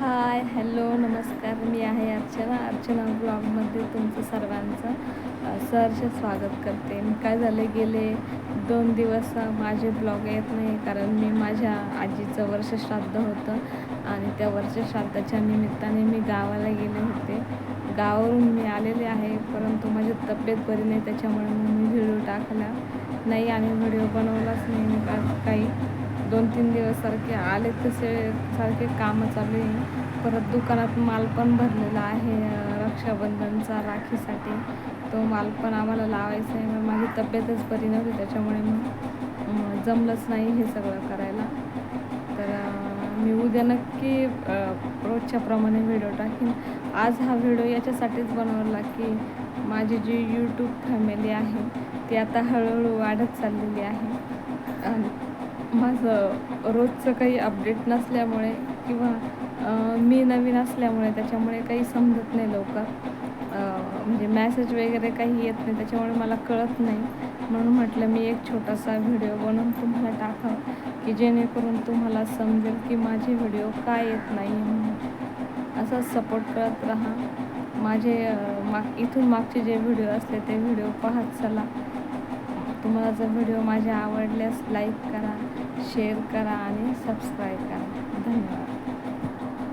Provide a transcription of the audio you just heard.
Hi hello नमस्कार. मी आहे अर्चना. अर्चना ब्लॉगमध्ये तुमचं सर्वांचं सहर्ष स्वागत करते. मी काय झाले गेले दोन दिवस माझे ब्लॉग येत नाही कारण मी माझ्या आजीचं वर्ष श्राद्ध होतं आणि त्या वर्ष श्राद्धाच्या निमित्ताने मी गावाला गेले होते. गावावरून मी आलेले आहे परंतु माझी तब्येत बरी नाही त्याच्यामुळे मी व्हिडिओ टाकला नाही आणि व्हिडिओ बनवलाच नाही तीन दिवस सारखे आले तसे सारखे कामं चालू आहे. परत दुकानात माल पण भरलेला आहे रक्षाबंधनचा राखीसाठी. तो माल पण आम्हाला लावायचा आहे. मग माझी तब्येतच बरी नव्हती त्याच्यामुळे मग जमलंच नाही हे सगळं करायला. तर मी उद्या नक्की रोजच्याप्रमाणे व्हिडिओ टाकीन. आज हा व्हिडिओ याच्यासाठीच बनवला की माझी जी यूट्यूब फॅमिली आहे ती आता हळूहळू वाढत चाललेली आहे. आणि माझं रोजचं काही अपडेट नसल्यामुळे किंवा मी नवीन असल्यामुळे त्याच्यामुळे काही समजत नाही लवकर. म्हणजे मॅसेज वगैरे काही येत नाही त्याच्यामुळे मला कळत नाही. म्हणून म्हटलं मी एक छोटासा व्हिडिओ बनवून तुम्हाला टाकावं की जेणेकरून तुम्हाला समजेल की माझे व्हिडिओ काय येत नाही म्हणून. असंच सपोर्ट करत राहा. माझे माग इथून मागचे जे व्हिडिओ असले ते व्हिडिओ पाहत चला. तुम्हाला जर व्हिडिओ माझे आवडल्यास लाईक करा शेअर करा आणि सबस्क्राईब